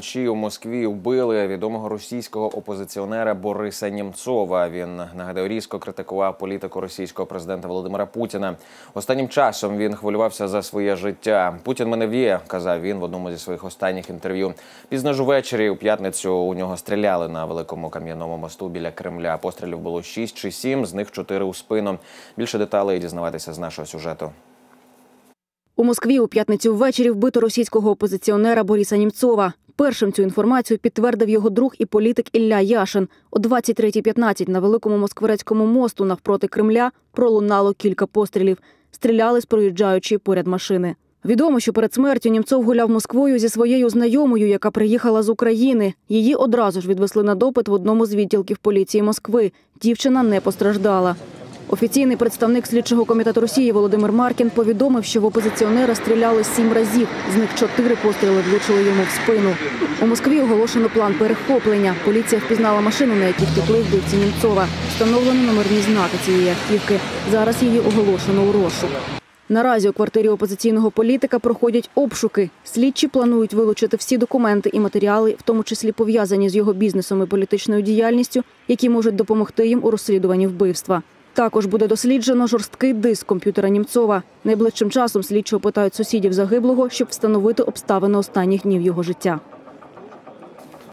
вночі у Москві вбили відомого російського опозиціонера Бориса Німцова. Він нагадаю різко критикував політику російського президента Володимира Путіна. Останнім часом він хвилювався за своє життя. Путін мене в'є, казав він в одному зі своїх останніх інтерв'ю. Пізно ж увечері у п'ятницю у нього стріляли на великому кам'яному мосту біля Кремля. Пострілів було шість чи сім, з них чотири у спину. Більше деталей дізнаватися з нашого сюжету. У Москві у п'ятницю ввечері вбито російського опозиціонера Бориса Німцова. Першим цю інформацію підтвердив його друг і політик Ілля Яшин. О 23.15 на великому москворецькому мосту навпроти Кремля пролунало кілька пострілів. Стріляли з проїжджаючої поряд машини. Відомо, що перед смертю Німцов гуляв Москвою зі своєю знайомою, яка приїхала з України. Її одразу ж відвезли на допит в одному з відділків поліції Москви. Дівчина не постраждала. Офіційний представник слідчого комітету Росії Володимир Маркін повідомив, що в опозиціонера стріляли сім разів. З них чотири постріли влучили йому в спину. У Москві оголошено план перехоплення. Поліція впізнала машину, на якій втекли вбивці Німцова. Встановлено номерні знаки цієї автівки. Зараз її оголошено у розшук. Наразі у квартирі опозиційного політика проходять обшуки. Слідчі планують вилучити всі документи і матеріали, в тому числі пов'язані з його бізнесом і політичною діяльністю, які можуть допомогти їм у розслідуванні вбивства. Також буде досліджено жорсткий диск комп'ютера Німцова. Найближчим часом слідчі опитають сусідів загиблого, щоб встановити обставини останніх днів його життя.